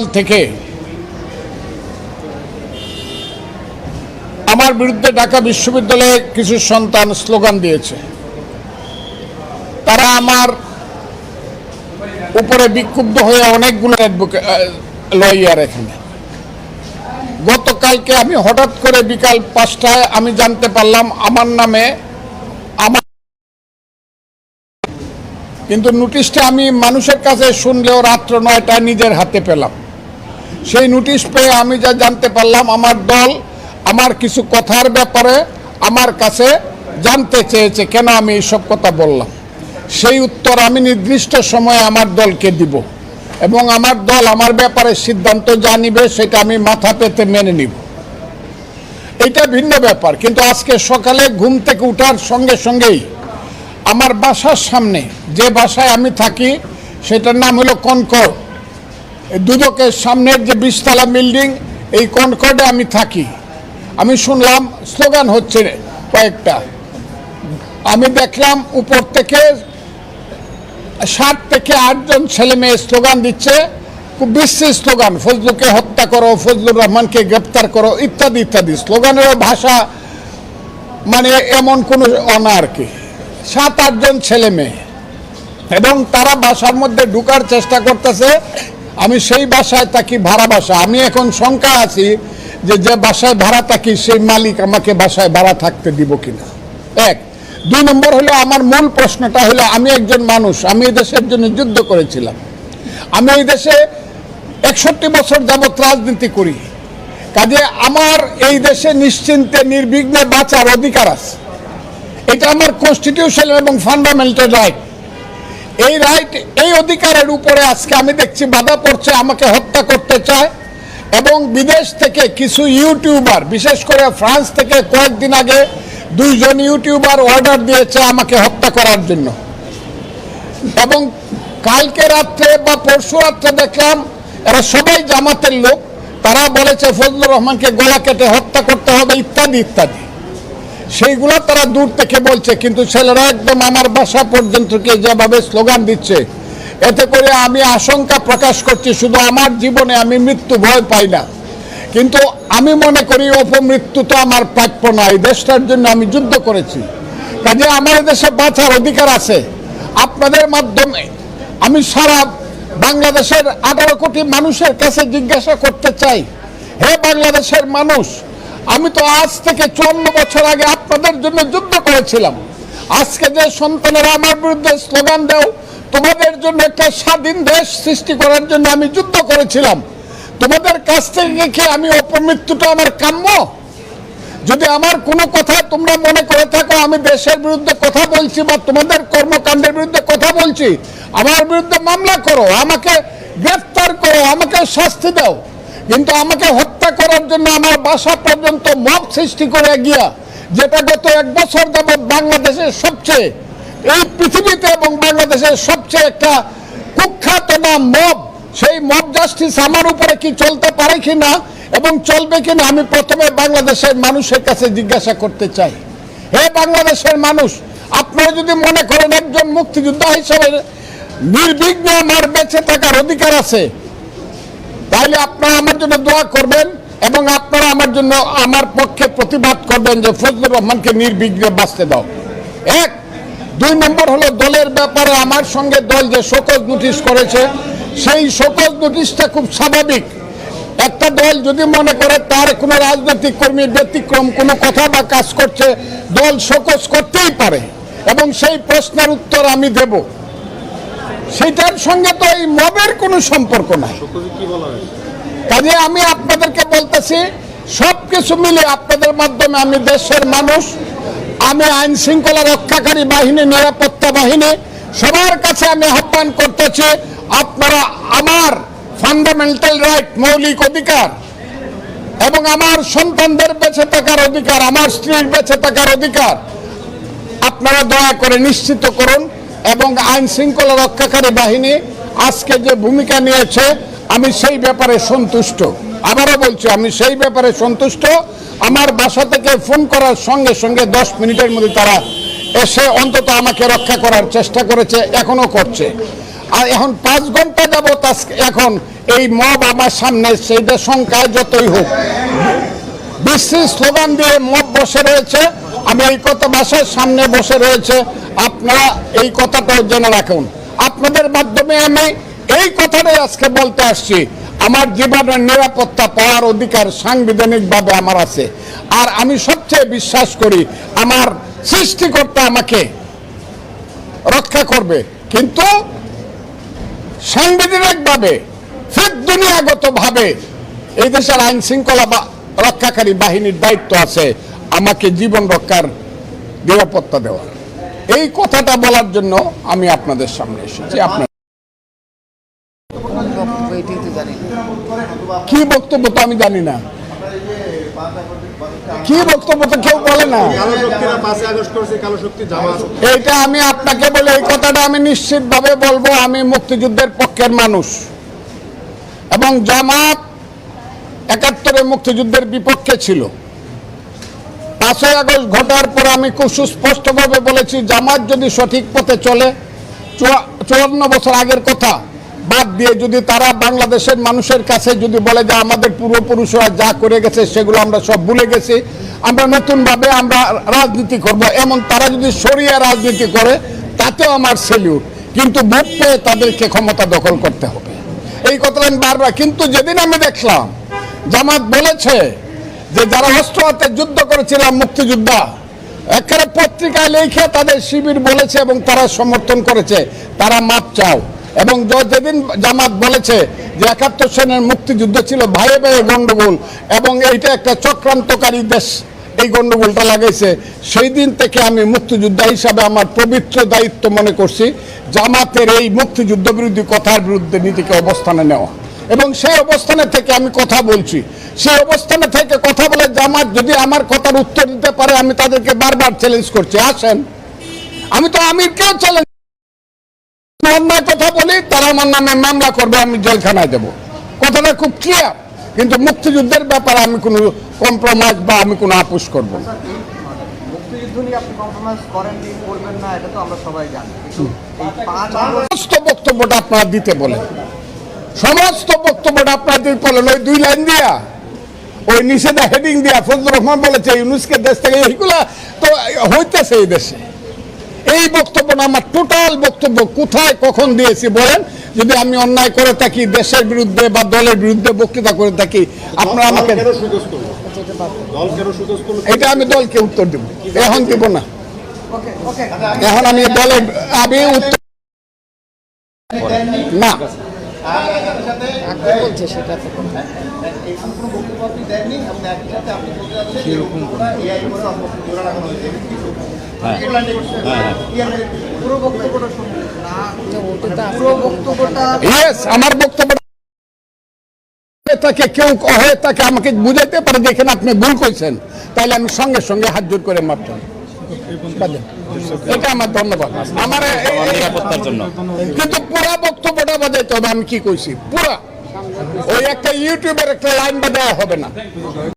সাল থেকে আমার বিরুদ্ধে ঢাকা বিশ্ববিদ্যালয়ে কিছু সন্তান স্লোগান দিয়েছে। তারা আমার উপরে বিক্ষুব্ধ হয়ে অনেকগুলো লয়ার এখানে। গতকালকে আমি হঠাৎ করে বিকাল পাঁচটায় আমি জানতে পারলাম আমার নামে আমার কিন্তু নোটিশটা আমি মানুষের কাছে শুনলেও রাত্র নয়টায় নিজের হাতে পেলাম। সেই নোটিশ পেয়ে আমি যা জানতে পারলাম, আমার দল আমার কিছু কথার ব্যাপারে আমার কাছে জানতে চেয়েছে, কেন আমি এইসব কথা বললাম? সেই উত্তর আমি নির্দিষ্ট সময়ে আমার দলকে দিব এবং আমার দল আমার ব্যাপারে সিদ্ধান্ত যা নিবে সেটা আমি মাথা পেতে মেনে নিব। এটা ভিন্ন ব্যাপার, কিন্তু আজকে সকালে ঘুম থেকে উঠার সঙ্গে সঙ্গেই আমার বাসার সামনে যে বাসায় আমি থাকি, সেটার নাম হলো কনকর। এই দুদকের সামনের যে বিশতলা বিল্ডিং, এই কনকর্ডে আমি থাকি। আমি শুনলাম স্লোগান হচ্ছে কয়েকটা। আমি দেখলাম উপর থেকে সাত থেকে আটজন ছেলে মেয়ে স্লোগান দিচ্ছে। খুব বিশ্রী স্লোগান, ফজলুকে হত্যা করো, ফজলুর রহমানকে গ্রেপ্তার করো, ইত্যাদি ইত্যাদি। স্লোগানেরও ভাষা মানে এমন কোনো অনা আর কি সাত, আটজন ছেলে মেয়ে। এবং তারা বাসার মধ্যে ঢুকার চেষ্টা করতেছে আমি সেই বাসায় থাকি, ভাড়া বাসা। আমি এখন শঙ্কা আছি যে যে বাসায় ভাড়া থাকি, সেই মালিক আমাকে বাসায় ভাড়া থাকতে দিব কিনা। এক। দুই নম্বর হলো, আমার মূল প্রশ্নটা হলো, আমি একজন মানুষ, আমি এই দেশের জন্য যুদ্ধ করেছিলাম। আমি এই দেশে একষট্টি বছর যাবৎ রাজনীতি করি। কাজে আমার এই দেশে নিশ্চিন্তে, নির্বিঘ্নে বাঁচার অধিকার আছে। এটা আমার কনস্টিটিউশন এবং ফান্ডামেন্টাল রাইট এই রাইট এই অধিকারের উপরে আজকে আমি দেখছি বাধা পড়ছে, আমাকে হত্যা করতে চায়। এবং বিদেশ থেকে কিছু ইউটিউবার, বিশেষ করে ফ্রান্স থেকে কয়েকদিন আগে দুইজন ইউটিউবার অর্ডার দিয়েছে আমাকে হত্যা করার জন্য। এবং কালকে রাত্রে বা পরশু রাত্রে দেখলাম, এরা সবাই জামাতের লোক, তারা বলেছে, ফজলুর রহমানকে গলা কেটে হত্যা করতে হবে, ইত্যাদি ইত্যাদি। সেইগুলো তারা দূর থেকে বলছে, কিন্তু ছেলেরা একদম আমার বাসা পর্যন্ত কে যেভাবে স্লোগান দিচ্ছে, এতে করে আমি আশঙ্কা প্রকাশ করছি, শুধু আমার জীবনে আমি মৃত্যু ভয় পাই না। কিন্তু আমি মনে করি অপমৃত্যু তো আমার প্রাপ্য নয় দেশটার জন্য আমি যুদ্ধ করেছি। কাজে আমার দেশে বাঁচার অধিকার আছে। আপনাদের মাধ্যমে আমি সারা বাংলাদেশের আঠারো কোটি মানুষের কাছে জিজ্ঞাসা করতে চাই, হে বাংলাদেশের মানুষ আমি তো আজ থেকে চুয়ান্ন বছর আগে আপনাদের জন্য যুদ্ধ করেছিলাম। আজকে যে সন্তানেরা আমার বিরুদ্ধে স্লোগান দেও, তোমাদের জন্য একটা স্বাধীন দেশ সৃষ্টি করার জন্য আমি যুদ্ধ করেছিলাম। তোমাদের কাছ থেকে কি আমি অপমৃত্যুটা আমার কাম্য? যদি আমার কোনো কথা তোমরা মনে করে থাকো, আমি দেশের বিরুদ্ধে কথা বলছি বা তোমাদের কর্মকাণ্ডের বিরুদ্ধে কথা বলছি, আমার বিরুদ্ধে মামলা করো, আমাকে গ্রেফতার করো, আমাকে শাস্তি দাও। কিন্তু আমাকে হত্যা করার জন্য আমার বাসা পর্যন্ত মব সৃষ্টি করে গিয়া, যেটা গত এক বছর যাবৎ বাংলাদেশের সবচেয়ে, এই পৃথিবীতে এবং বাংলাদেশের সবচেয়ে একটা কুখ্যাত নাম মব, সেই মব জাস্টিস আমার উপরে কি চলতে পারে কি না এবং চলবে কিনা আমি প্রথমে বাংলাদেশের মানুষের কাছে জিজ্ঞাসা করতে চাই। হে বাংলাদেশের মানুষ, আপনারা যদি মনে করেন একজন মুক্তিযোদ্ধা হিসেবে নির্বিঘ্নে আমার বেঁচে থাকার অধিকার আছে তাহলে আপনারা আমার জন্য দোয়া করবেন এবং আপনারা আমার জন্য আমার পক্ষে প্রতিবাদ করবেন যে ফজলুর রহমানকে নির্বিঘ্নে বাঁচতে দাও। এক, দুই নম্বর হলো দলের ব্যাপারে আমার সঙ্গে দল যে শোকজ নোটিশ করেছে, সেই শোকজ নোটিশটা খুব স্বাভাবিক। একটা দল যদি মনে করে তার কোনো রাজনৈতিক কর্মী ব্যতিক্রম, কোনো কথা বা কাজ করছে, দল শোকজ করতেই পারে এবং সেই প্রশ্নের উত্তর আমি দেব। সেটার সঙ্গে তো এই মবের কোনো সম্পর্ক নাই। কাজে আমি আপনাদেরকে বলতেছি সব কিছু মিলে আপনাদের মাধ্যমে আমি দেশের মানুষ আমি আইন শৃঙ্খলা রক্ষাকারী বাহিনী নিরাপত্তা বাহিনী সবার কাছে আমি আহ্বান করতেছি আপনারা আমার ফান্ডামেন্টাল রাইট মৌলিক অধিকার এবং আমার সন্তানদের বেঁচে থাকার অধিকার আমার স্ত্রীর বেঁচে থাকার অধিকার আপনারা দয়া করে নিশ্চিত করুন। এবং আইন শৃঙ্খলা রক্ষাকারী বাহিনী আজকে যে ভূমিকা নিয়েছে, আমি সেই ব্যাপারে সন্তুষ্ট। আবারও বলছি, আমি সেই ব্যাপারে সন্তুষ্ট। আমার বাসা থেকে ফোন করার সঙ্গে সঙ্গে দশ মিনিটের মধ্যে তারা এসে অন্তত আমাকে রক্ষা করার চেষ্টা করেছে এখনও করছে। আর এখন পাঁচ ঘণ্টা আজকে এখন এই মব আমার সামনে সেইটা সংখ্যায় যতই হোক। বিশ্রী স্লোগান দিয়ে মব বসে রয়েছে আমি এই কথা বাসার সামনে বসে রয়েছে, আপনারা এই কথাটাও জেনে রাখুন। আপনাদের মাধ্যমে আমি এই কথাটাই আজকে বলতে আসছি। আমার জীবনের নিরাপত্তা পাওয়ার অধিকার সাংবিধানিকভাবে আমার আছে। আর আমি সবচেয়ে বিশ্বাস করি, আমার সৃষ্টিকর্তা আমাকে রক্ষা করবে। কিন্তু সাংবিধানিকভাবে, ফের দুনিয়াগতভাবে এই দেশের আইন শৃঙ্খলা রক্ষাকারী বাহিনীর দায়িত্ব আছে। আমাকে জীবন রক্ষার নিরাপত্তা দেওয়া। এই কথাটা বলার জন্য আমি আপনাদের সামনে এসেছি। আপনার কি বক্তব্য তো আমি জানি না। কি বক্তব্য তো কেউ বলে না। এইটা আমি আপনাকে বলে এই কথাটা আমি নিশ্চিতভাবে বলব আমি মুক্তিযুদ্ধের পক্ষের মানুষ। এবং জামাত একাত্তরে মুক্তিযুদ্ধের বিপক্ষে ছিল। পাঁচই আগস্ট ঘটার পর আমি খুব সুস্পষ্টভাবে বলেছি, জামাত যদি সঠিক পথে চলে, চুয়া- চুয়ান্ন বছর আগের কথা বাদ দিয়ে যদি তারা বাংলাদেশের মানুষের কাছে যদি বলে যে আমাদের পূর্বপুরুষরা যা করে গেছে সেগুলো আমরা সব ভুলে গেছি, আমরা নতুনভাবে আমরা রাজনীতি করব। এমন তারা যদি সরিয়ে রাজনীতি করে, তাতেও আমার সেলিউট কিন্তু ভোট পেয়ে তাদেরকে ক্ষমতা দখল করতে হবে। এই কথাটা আমি বারবার কিন্তু যেদিন আমি দেখলাম, জামাত বলেছে যে যারা অস্ত্র হাতে যুদ্ধ করেছিলাম মুক্তিযোদ্ধা, একেবারে পত্রিকায় লেখে তাদের শিবির বলেছে এবং তারা সমর্থন করেছে, তারা মাপ চাও। এবং যেদিন জামাত বলেছে যে একাত্তর সনের মুক্তিযুদ্ধ ছিল ভাইয়ে ভাইয়ে গন্ডগোল, এবং এইটা একটা চক্রান্তকারী দেশ, এই গন্ডগোলটা লাগাইছে, সেই দিন থেকে আমি মুক্তিযোদ্ধা হিসাবে আমার পবিত্র দায়িত্ব মনে করছি, জামাতের এই মুক্তিযুদ্ধ বিরোধী কথার বিরুদ্ধে নিজেকে অবস্থানে নেওয়া। এবং সেই অবস্থানে থেকে আমি কথা বলছি। সেই অবস্থানে থেকে কথা বলে জামাত যদি আমার কথার উত্তর দিতে পারে আমি তাদেরকে বারবার চ্যালেঞ্জ করছি। আসেন। আমি তো আমিরকেও চ্যালেঞ্জ অন্যায় কথা বলি তারা আমার নামে মামলা করবে আমি জেলখানায় দেব। কথাটা খুব ক্লিয়ার কিন্তু মুক্তিযুদ্ধের ব্যাপারে আমি কোনো কম্প্রোমাইজ বা আমি কোনো আপোষ করব না। বক্তব্যটা আপনারা দিতে বলেন। সমস্ত বক্তব্যটা আপনারা দিতে বলেন ওই দুই লাইন দিয়া। ওই নিষেধা হেডিং দিয়া ফজলুর রহমান বলেছে ইউনুসকে দেশ থেকে এইগুলা তো হইতেছে এই দেশে। এই বক্তব্যটা আমার টোটাল বক্তব্য কোথায় কখন দিয়েছি বলেন? যদি আমি অন্যায় করে থাকি দেশের বিরুদ্ধে বা দলের বিরুদ্ধে বক্তৃতা করে থাকি আপনারা আমাকে এটা আমি দলকে উত্তর দেব। এখন দিব না। ওকে ওকে এখন আমি দলের আমি উত্তর না। বলছে সেটা তো ইয়েস আমার বক্তব্য তাকে কেউ কহে তাকে আমাকে বুঝাইতে পারে দেখেন আপনি ভুল করছেন তাহলে আমি সঙ্গে সঙ্গে হাত জোর করে মাপ চাই। বাদেন। এটা আমার ধন্যবাদ। আমার নিরাপত্তার জন্য। কিন্তু পুরা বক্তব্যটা বাজাইতে হবে আমি কি কইছি? পুরা। ওই একটা ইউটিউবের একটা লাইন বাজায় হবে না।